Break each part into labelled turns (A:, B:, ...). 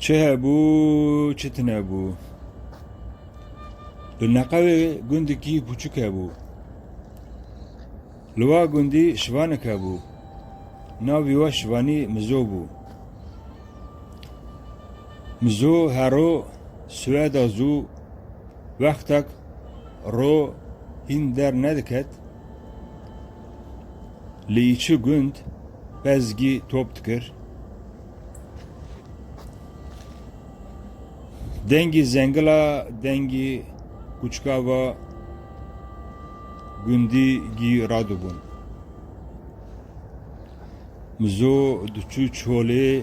A: Çehebu, çetinebu. Li neqewê gundekî biçûk hebû. Li wa gundî şivanek hebû. Navî we şivanî Mizo bû. Mizo hero Swêda zû wextek ro hîn der nediket. Li îçî gund pezgî top dikir. Dengi zengila, dengi kuçkava, gündi gi radubun. Mizo duçu çole,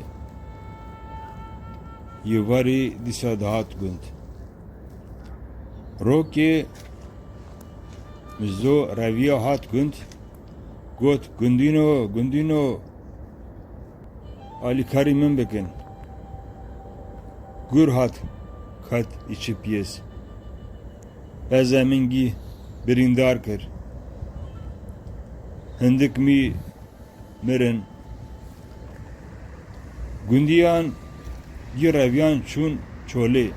A: yıvari disa dahat günd. Roki, mizo raviya hat günd, got gündino, gündino, Ali Karim'in bekin. Gür hat kat içip yez. Ezemin gi birindar kır. Hindik mi mirin. Gündiyan gi revyan çun çoli.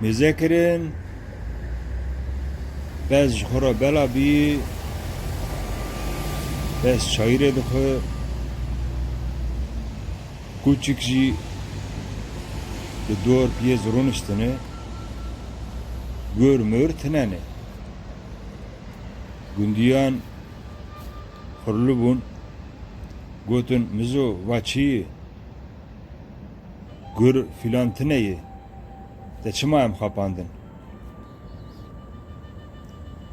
A: Mezekirin bez jhora bela bi bez çayre dıkı. Küçük le dor piyez runuştını görmür tinani. Gündiyan hurlubun götün mizu vaçi gür filan tineyi de çımayım kapandın.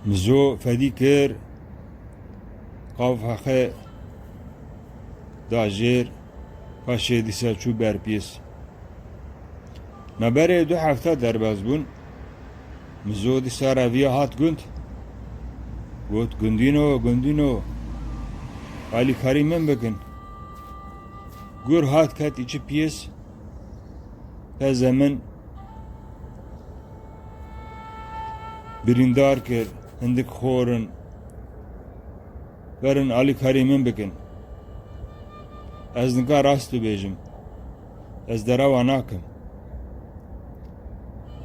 A: Mizu fedikir kavfakı dajir paşedisa çu berpiyesi. Me berê du hefta derbez bûn mi zodî sera vî hat gund got gundîno gundîno alîkarî min bikin gur hat ket içi piyes. Te zemin. Birîndar kir hindik xorin verin alîkarî min bikin ez nika rast dibêjim ez derewa nakim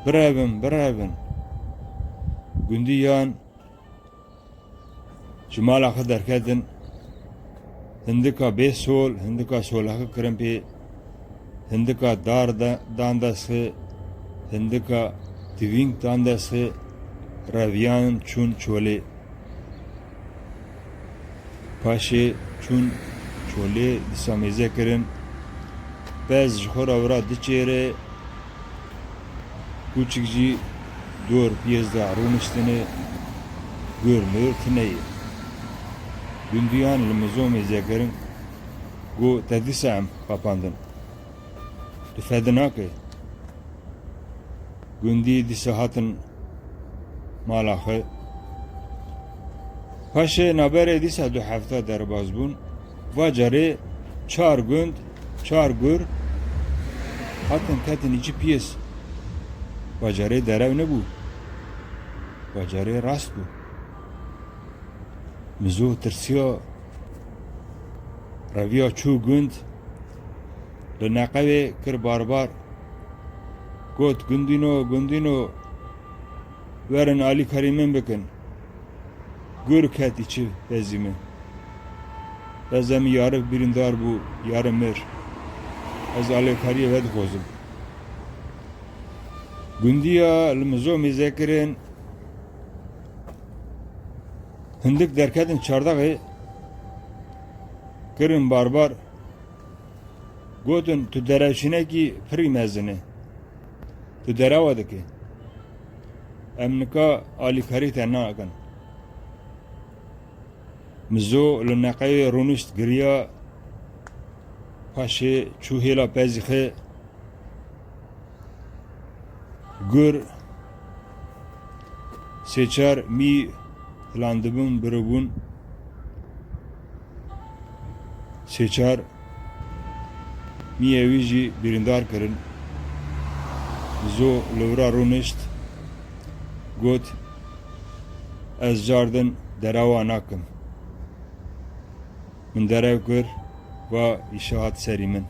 A: Birevin, birevin. Gundî yan ji mala xwe derketin hindika bê sol, hindika solexê kirin pê, hindika dar dan destxê, hindika tivîng dan destxê, reviyan çûn çolê. Paşê çûn çolê dîsa mêze kirin pez ji xwe re li mizo mêze kirin got te dîsa em xapandin tu fedî nake gundî dîsa hatin mala xwe Paşê naberê dîsa du hefta derbas bûn Vacarı çar günd, çar gur. Hatın ketin içi piyes. Vacarı derev ne bu? Vacarı rast bu. Mizu tirsiya Raviya çu günd Li neqevê kir barbar Got gundino gundino Verin Ali Kerim'in bikin Gur ket içi bezimi Ez em yarı birindar bu yarı mer. Ez alekariye ved kozum. Gündiya lmzo mizekirin Hindik derkedin çardağı Kirin barbar Gotun tu derevşine ki piri mezini Tu derevada ki Emnika alikari tenna akan مزو لنقای رونشت گریا پاشه چوهیلا پزیخه گر سیچار می هلاندبون بربون سیچار می اویجی بریندار کرن زو لورا رونشت گوت از جاردن دراوا ناکم من derev kir ve işahat serimin.